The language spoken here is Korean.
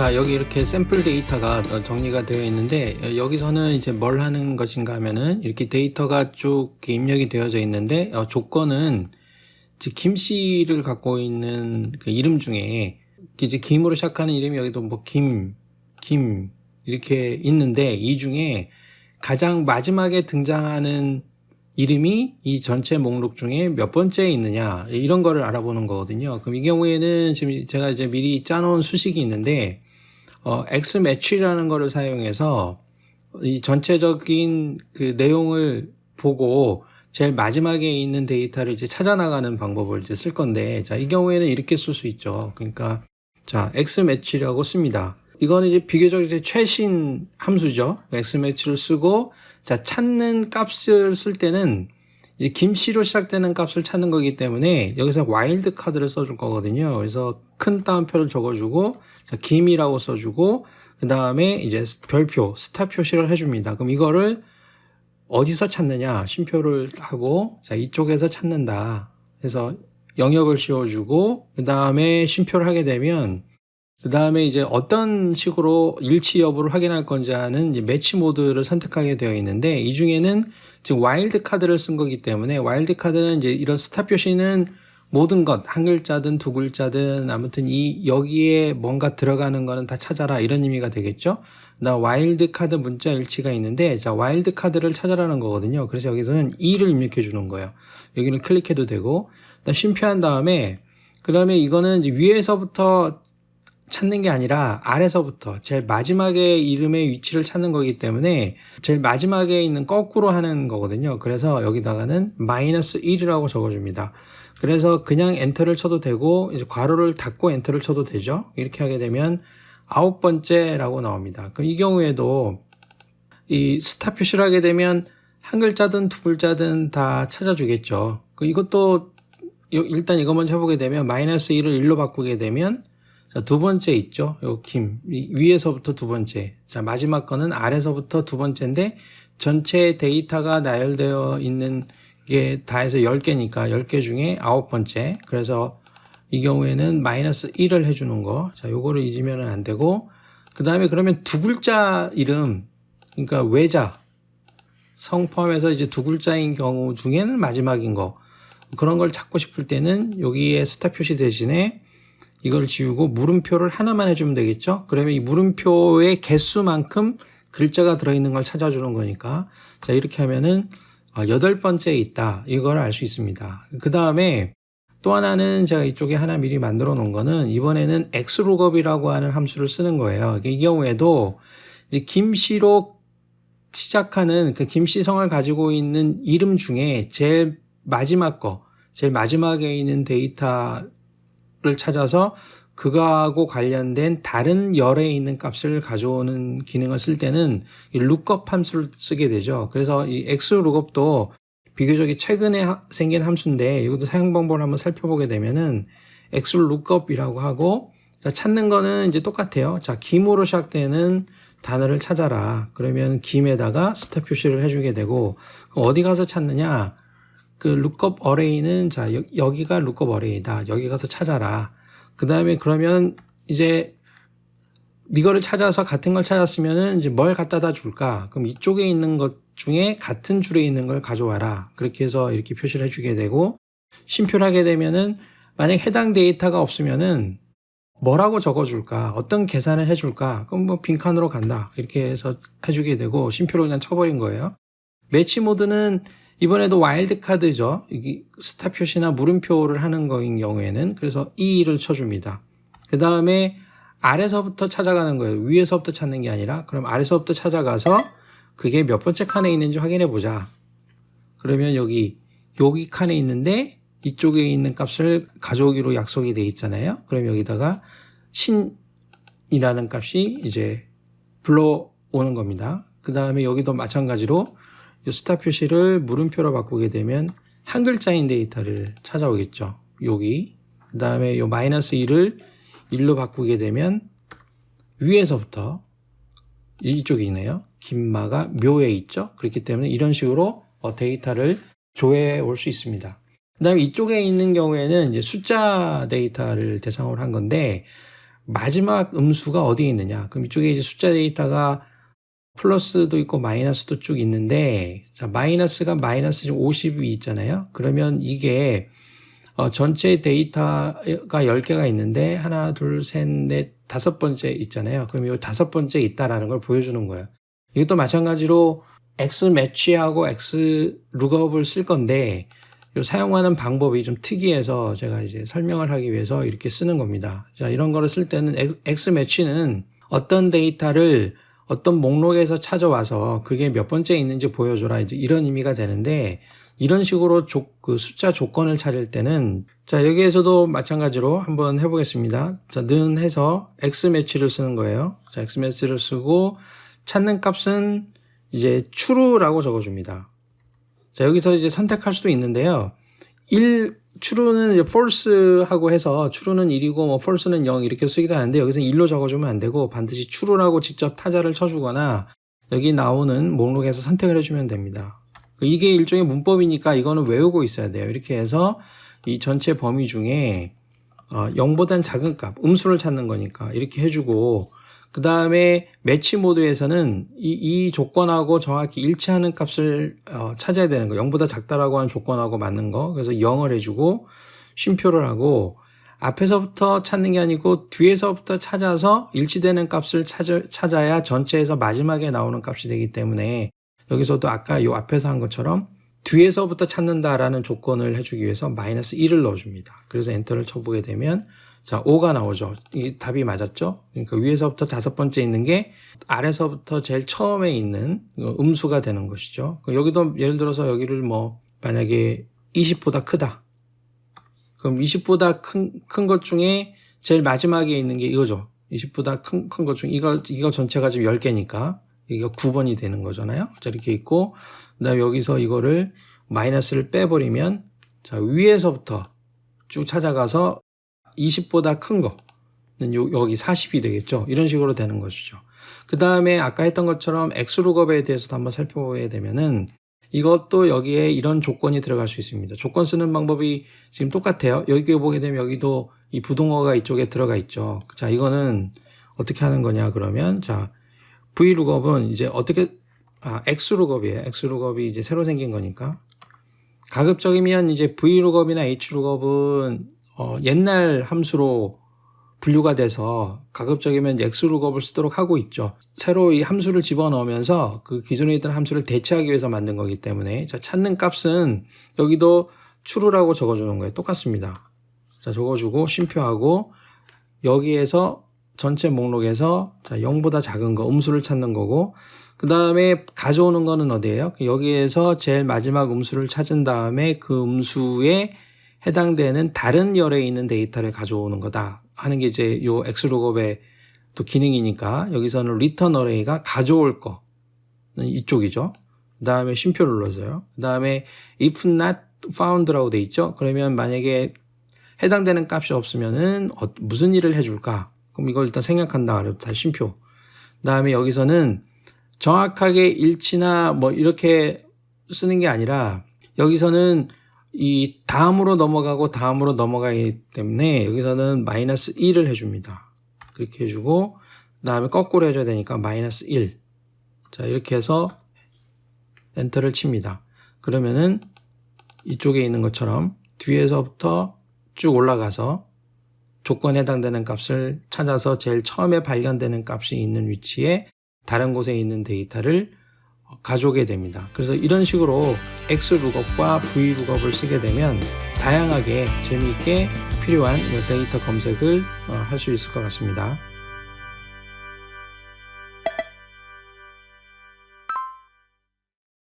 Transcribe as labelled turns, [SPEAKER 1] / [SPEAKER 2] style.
[SPEAKER 1] 자 여기 이렇게 샘플 데이터가 어, 정리가 되어 있는데 어, 여기서는 이제 뭘 하는 것인가 하면은 이렇게 데이터가 쭉 입력이 되어져 있는데 어, 조건은 즉 김씨를 갖고 있는 그 이름 중에 이제 김으로 시작하는 이름이 여기도 뭐 김, 김 이렇게 있는데 이 중에 가장 마지막에 등장하는 이름이 이 전체 목록 중에 몇 번째에 있느냐 이런 거를 알아보는 거거든요. 그럼 이 경우에는 지금 제가 이제 미리 짜놓은 수식이 있는데 어, X 매치라는 거를 사용해서 이 전체적인 그 내용을 보고 제일 마지막에 있는 데이터를 이제 찾아 나가는 방법을 이제 쓸 건데 자, 이 경우에는 이렇게 쓸 수 있죠. 그러니까 자, X 매치라고 씁니다. 이거는 이제 비교적 이제 최신 함수죠. X 매치를 쓰고 자, 찾는 값을 쓸 때는 이제 김씨로 시작되는 값을 찾는 거기 때문에 여기서 와일드 카드를 써줄 거거든요. 그래서 큰 따옴표를 적어주고 자, 김이라고 써주고 그 다음에 이제 별표 스타 표시를 해줍니다. 그럼 이거를 어디서 찾느냐 쉼표를 하고 자 이쪽에서 찾는다. 그래서 영역을 씌워주고 그 다음에 쉼표를 하게 되면 그 다음에 이제 어떤 식으로 일치 여부를 확인할 건지 하는 매치 모드를 선택하게 되어 있는데 이 중에는 지금 와일드 카드를 쓴 거기 때문에 와일드 카드는 이제 이런 스타 표시는 모든 것 한 글자든 두 글자든 아무튼 이 여기에 뭔가 들어가는 거는 다 찾아라 이런 의미가 되겠죠. 나 와일드 카드 문자 일치가 있는데 자 와일드 카드를 찾아라는 거거든요. 그래서 여기서는 2를 입력해 주는 거예요. 여기는 클릭해도 되고 나 쉼표한 다음에 그 다음에 이거는 위에서부터 찾는 게 아니라 아래서부터 제일 마지막에 이름의 위치를 찾는 거기 때문에 제일 마지막에 있는 거꾸로 하는 거거든요. 그래서 여기다가는 마이너스 1이라고 적어줍니다. 그래서 그냥 엔터를 쳐도 되고 이제 괄호를 닫고 엔터를 쳐도 되죠. 이렇게 하게 되면 아홉 번째라고 나옵니다. 그럼 이 경우에도 이 스타 표시를 하게 되면 한 글자든 두 글자든 다 찾아주겠죠. 그 이것도 일단 먼저 해보게 되면 마이너스 1을 1로 바꾸게 되면 자, 두 번째 있죠. 요 김. 위에서부터 두 번째. 자, 마지막 거는 아래서부터 두 번째인데 전체 데이터가 나열되어 있는 게 다 해서 10개니까 10개 중에 아홉 번째. 그래서 이 경우에는 마이너스 1을 해 주는 거. 자, 요거를 잊으면 안 되고. 그 다음에 그러면 두 글자 이름. 그러니까 외자. 성 포함해서 이제 두 글자인 경우 중에는 마지막인 거. 그런 걸 찾고 싶을 때는 여기에 스타 표시 대신에 이걸 지우고 물음표를 하나만 해주면 되겠죠? 그러면 이 물음표의 개수만큼 글자가 들어있는 걸 찾아주는 거니까. 자, 이렇게 하면은 아, 여덟 번째에 있다. 이걸 알 수 있습니다. 그 다음에 또 하나는 제가 이쪽에 하나 미리 만들어 놓은 거는 이번에는 xlookup이라고 하는 함수를 쓰는 거예요. 이 경우에도 이제 김씨로 시작하는 그 김씨성을 가지고 있는 이름 중에 제일 마지막 거, 제일 마지막에 있는 데이터 를 찾아서 그거하고 관련된 다른 열에 있는 값을 가져오는 기능을 쓸 때는 이 lookup 함수를 쓰게 되죠. 그래서 이 x lookup도 비교적 최근에 생긴 함수인데 이것도 사용 방법을 한번 살펴보게 되면은 x lookup이라고 하고 자, 찾는 거는 이제 똑같아요. 자, 김으로 시작되는 단어를 찾아라. 그러면 김에다가 스타 표시를 해주게 되고 어디 가서 찾느냐? 그 lookup array는 자 여, 기가 lookup array다. 여기 가서 찾아라. 그 다음에 그러면 이제 이거를 찾아서 같은 걸 찾았으면은 이제 뭘 갖다다 줄까? 그럼 이쪽에 있는 것 중에 같은 줄에 있는 걸 가져와라. 그렇게 해서 이렇게 표시를 해주게 되고 심표를 하게 되면은 만약 해당 데이터가 없으면은 뭐라고 적어줄까? 어떤 계산을 해줄까? 그럼 뭐 빈칸으로 간다. 이렇게 해서 해주게 되고 심표로 그냥 쳐버린 거예요. 매치 모드는 이번에도 와일드 카드죠. 이게 스타 표시나 물음표를 하는 거인 경우에는 그래서 이를 쳐줍니다. 그 다음에 아래서부터 찾아가는 거예요. 위에서부터 찾는 게 아니라 그럼 아래서부터 찾아가서 그게 몇 번째 칸에 있는지 확인해 보자. 그러면 여기 여기 칸에 있는데 이쪽에 있는 값을 가져오기로 약속이 돼 있잖아요. 그럼 여기다가 신이라는 값이 이제 불러오는 겁니다. 그 다음에 여기도 마찬가지로 이 스타 표시를 물음표로 바꾸게 되면 한 글자인 데이터를 찾아오겠죠. 여기. 그 다음에 이 마이너스 1을 1로 바꾸게 되면 위에서부터 이쪽이네요. 김마가 묘에 있죠. 그렇기 때문에 이런 식으로 어, 데이터를 조회해 올 수 있습니다. 그 다음에 이쪽에 있는 경우에는 이제 숫자 데이터를 대상으로 한 건데 마지막 음수가 어디에 있느냐? 그럼 이쪽에 이제 숫자 데이터가 플러스도 있고 마이너스도 쭉 있는데 자 마이너스가 마이너스 지금 50이 있잖아요. 그러면 이게 어, 전체 데이터가 10개가 있는데 하나, 둘, 셋, 넷, 다섯 번째 있잖아요. 그럼 이 다섯 번째 있다라는 걸 보여주는 거예요. 이것도 마찬가지로 X 매치하고 X 룩업을 쓸 건데 요 사용하는 방법이 좀 특이해서 제가 이제 설명을 하기 위해서 이렇게 쓰는 겁니다. 자, 이런 거를 쓸 때는 X 매치는 어떤 데이터를 어떤 목록에서 찾아와서 그게 몇 번째 있는지 보여줘라. 이런 의미가 되는데 이런 식으로 조, 그 숫자 조건을 찾을 때는 자, 여기에서도 마찬가지로 한번 해보겠습니다. 자, 는 해서 X 매치를 쓰는 거예요. 자, X 매치를 쓰고 찾는 값은 이제 true라고 적어줍니다. 자, 여기서 이제 선택할 수도 있는데요. 1, true는 이제 false하고 해서 true는 1이고 뭐 false는 0 이렇게 쓰기도 하는데 여기서 1로 적어주면 안 되고 반드시 true라고 직접 타자를 쳐주거나 여기 나오는 목록에서 선택을 해주면 됩니다. 이게 일종의 문법이니까 이거는 외우고 있어야 돼요. 이렇게 해서 이 전체 범위 중에 어, 0보단 작은 값, 음수를 찾는 거니까 이렇게 해주고 그 다음에 매치 모드에서는 이, 이 조건하고 정확히 일치하는 값을 어, 찾아야 되는 거. 0보다 작다라고 하는 조건하고 맞는 거. 그래서 0을 해주고 쉼표를 하고 앞에서부터 찾는 게 아니고 뒤에서부터 찾아서 일치되는 값을 찾아, 찾아야 전체에서 마지막에 나오는 값이 되기 때문에 여기서도 아까 요 앞에서 한 것처럼 뒤에서부터 찾는다라는 조건을 해주기 위해서 마이너스 1을 넣어줍니다. 그래서 엔터를 쳐보게 되면 자, 5가 나오죠. 이 답이 맞았죠? 그러니까 위에서부터 다섯 번째 있는 게 아래서부터 제일 처음에 있는 음수가 되는 것이죠. 여기도 예를 들어서 여기를 뭐 만약에 20보다 크다. 그럼 20보다 큰, 큰 것 중에 제일 마지막에 있는 게 이거죠. 20보다 큰, 큰 것 중에 이거, 이거 전체가 지금 10개니까 이거 9번이 되는 거잖아요. 자, 이렇게 있고, 그 다음에 여기서 이거를 마이너스를 빼버리면 자, 위에서부터 쭉 찾아가서 20보다 큰 거는 요, 여기 40이 되겠죠. 이런 식으로 되는 것이죠. 그 다음에 아까 했던 것처럼 엑스룩업에 대해서도 한번 살펴보게 되면은 이것도 여기에 이런 조건이 들어갈 수 있습니다. 조건 쓰는 방법이 지금 똑같아요. 여기 보게 되면 여기도 이 부동어가 이쪽에 들어가 있죠. 자, 이거는 어떻게 하는 거냐 그러면 자, v룩업은 이제 어떻게 아, x룩업이에요. x룩업이 이제 새로 생긴 거니까. 가급적이면 이제 v룩업이나 h룩업은 어, 옛날 함수로 분류가 돼서 가급적이면 x룩업을 쓰도록 하고 있죠. 새로 이 함수를 집어넣으면서 그 기존에 있던 함수를 대체하기 위해서 만든 거기 때문에 자, 찾는 값은 여기도 true라고 적어주는 거예요. 똑같습니다. 자, 적어주고 쉼표하고 여기에서 전체 목록에서 자, 0보다 작은 거 음수를 찾는 거고 그 다음에 가져오는 거는 어디예요? 여기에서 제일 마지막 음수를 찾은 다음에 그 음수에 해당되는 다른 열에 있는 데이터를 가져오는 거다 하는 게 이제 요 x룩업의 또 기능이니까 여기서는 return array가 가져올 거는 이쪽이죠. 그 다음에 쉼표를 눌러서요. 그 다음에 if not found라고 돼 있죠. 그러면 만약에 해당되는 값이 없으면은 어, 무슨 일을 해줄까? 그럼 이걸 일단 생각한다. 그래도 다시 쉼표. 그 다음에 여기서는 정확하게 일치나 뭐 이렇게 쓰는 게 아니라 여기서는 이 다음으로 넘어가고 다음으로 넘어가기 때문에 여기서는 마이너스 1을 해줍니다. 그렇게 해주고 그 다음에 거꾸로 해줘야 되니까 마이너스 1. 자 이렇게 해서 엔터를 칩니다. 그러면은 이쪽에 있는 것처럼 뒤에서부터 쭉 올라가서 조건에 해당되는 값을 찾아서 제일 처음에 발견되는 값이 있는 위치에 다른 곳에 있는 데이터를 가져오게 됩니다. 그래서 이런 식으로 X룩업과 V룩업을 쓰게 되면 다양하게 재미있게 필요한 데이터 검색을 어, 할수 있을 것 같습니다.